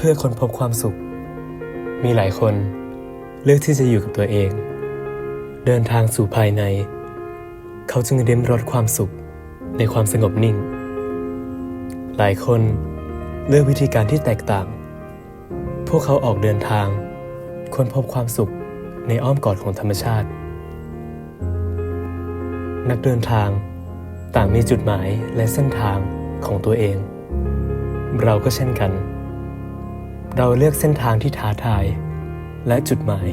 เพื่อค้นพบความสุข มีหลายคนเลือกที่จะอยู่กับตัวเอง เดินทางสู่ภายใน เขาจึงเริมรสความสุขในความสงบนิ่ง หลายคนเลือกวิธีการที่แตกต่าง พวกเขาออกเดินทาง ค้นพบความสุขในอ้อมกอดของธรรมชาติ นักเดินทางต่างมีจุดหมายและเส้นทางของตัวเอง เราก็เช่นกัน เราเลือกเส้นทางที่ท้าทาย และจุดหมาย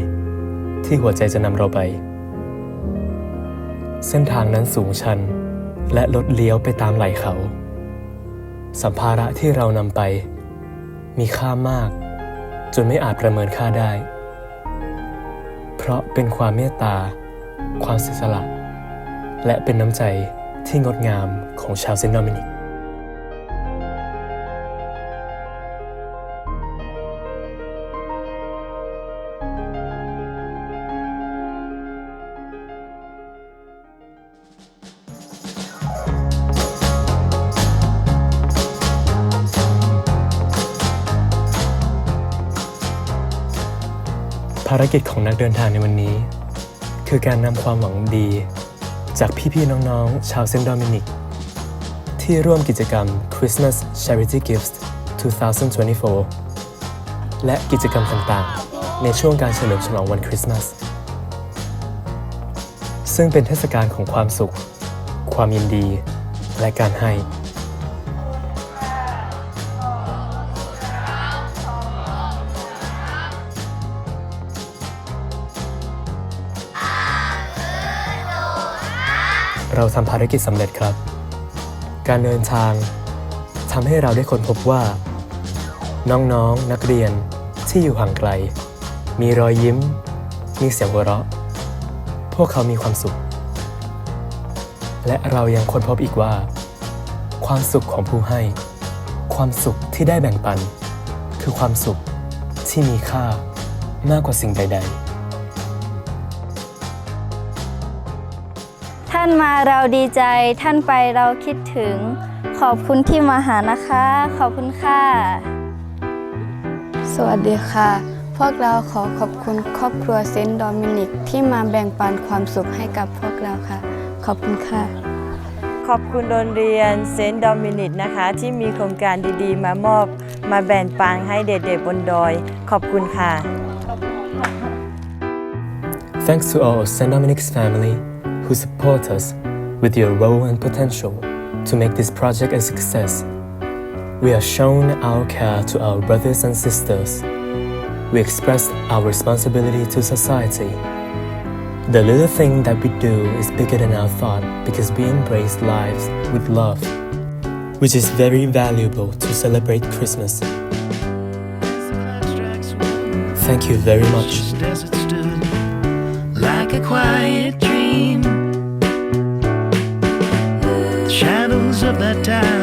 ที่หัวใจจะนำเราไป เส้นทางนั้นสูงชัน และลดเลี้ยวไปตามไหล่เขา สัมภาระที่เรานำไป มีค่ามาก จนไม่อาจประเมินค่าได้ เพราะเป็นความเมตตา ความเสียสละ และเป็นน้ำใจที่งดงามของชาวเซนต์โดมินิก ภารกิจของนักเดินทางในวันนี้ คือการนำความหวังดี จากพี่ๆน้องๆ ชาวเซนต์โดมินิก ที่ร่วมกิจกรรม Christmas Charity Gifts 2024 และกิจกรรมต่างๆ ในช่วงการเฉลิมฉลองวันคริสต์มาสซึ่งเป็นเทศกาลของความสุข ความยินดี และการให้ เราทำภารกิจสำเร็จครับ การเดินทางทำให้เราได้ค้นพบว่า น้องๆนนักเรียนที่อยู่ห่างไกล มีรอยยิ้ม มีเสียงหัวเราะ พวกเขามีความสุข และเรายังค้นพบอีกว่า ความสุขของผู้ให้ ความสุขที่ได้แบ่งปัน คือความสุขที่มีค่ามากกว่าสิ่งใด ๆานมาเราดีใจ ท่านไปเราคิดถึง ขอบคุณที่มาหานะคะ ขอบคุณค่ะ สวัสดีค่ะ พวกเราขอขอบคุณครอบครัวเซนต์โดมินิกที่มาแบ่งปันความสุขให้กับพวกเราค่ะ ขอบคุณค่ะ ขอบคุณโรงเรียนเซนต์ดอมินิกนะคะ ที่มีโครงการดีๆ มามอบมาแบ่งปันให้เด็กๆบนดอย ขอบคุณค่ะ Thanks to our St. Dominic's family who support us with your role and potential to make this project a success. We have shown our care to our brothers and sisters. We expressed our responsibility to society. The little thing that we do is bigger than our thought because we embrace lives with love, which is very valuable to celebrate Christmas. Thank you very much dream. The shadows of that time.